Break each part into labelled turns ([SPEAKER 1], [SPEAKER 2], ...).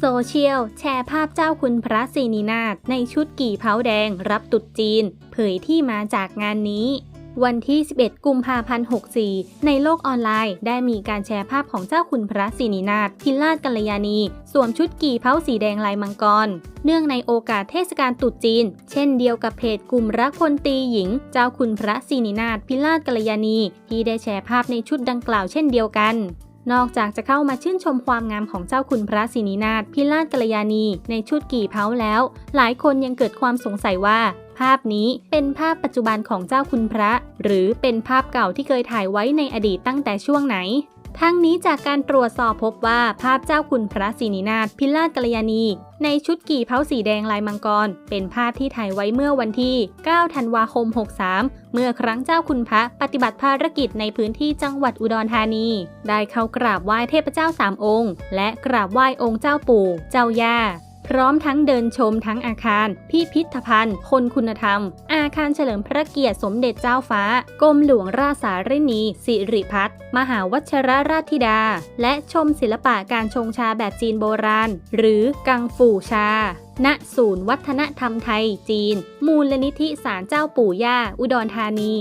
[SPEAKER 1] โซเชียล แชร์ภาพเจ้าคุณพระศรีนินาถในชุดกี่เผาแดงรับตรุษจีน เผยที่มาจากงานนี้ วันที่ 11 กุมภาพันธ์ 64 ในโลกออนไลน์ ได้มีการแชร์ภาพของเจ้าคุณพระศรีนินาถพิราชกัลยาณี สวมชุดกี่เผาสีแดงลายมังกร เนื่องในโอกาสเทศกาลตรุษจีน เช่นเดียวกับเพจกลุ่มรักพลตรีหญิง เจ้าคุณพระศรีนินาถพิราชกัลยาณี ที่ได้แชร์ภาพในชุดดังกล่าวเช่นเดียวกัน นอกจากจะเข้ามาชื่นชมความงามของเจ้าคุณพระศรีนินาถพิราชกัลยาณีในชุดกี่เผาแล้ว หลายคนยังเกิดความสงสัยว่า ภาพนี้เป็นภาพปัจจุบันของเจ้าคุณพระ หรือเป็นภาพเก่าที่เคยถ่ายไว้ในอดีตตั้งแต่ช่วงไหน ทั้งนี้จากการตรวจสอบพบว่าภาพเจ้าคุณพระศรีนินาถพิราชกัลยาณี ในชุดกี่เผาสีแดงลายมังกร เป็นภาพที่ถ่ายไว้เมื่อวันที่ 9 ธันวาคม 63 เมื่อครั้งเจ้าคุณพระปฏิบัติภารกิจในพื้นที่จังหวัดอุดรธานี ได้เข้ากราบไหว้เทพเจ้าสามองค์ และกราบไหว้องค์เจ้าปู่ เจ้าย่าพร้อมทั้งเดินชมทั้งอาคาร พิพิธภัณฑ์ คนคุณธรรม อาคารเฉลิมพระเกียรติสมเด็จเจ้าฟ้ากรมหลวงราชสารินี สิริพัฒน์มหาวัชรราชธิดา และชมศิลปะการชงชาแบบจีนโบราณ หรือกังฟูชาณศูนย์วัฒนธรรมไทยจีน มูลนิธิศาลเจ้าปู่ย่า อุดรธานี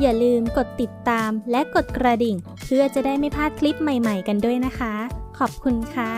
[SPEAKER 1] อย่าลืมกดติดตามและกดกระดิ่ง เพื่อจะได้ไม่พลาดคลิปใหม่ๆกันด้วยนะคะ ขอบคุณค่ะ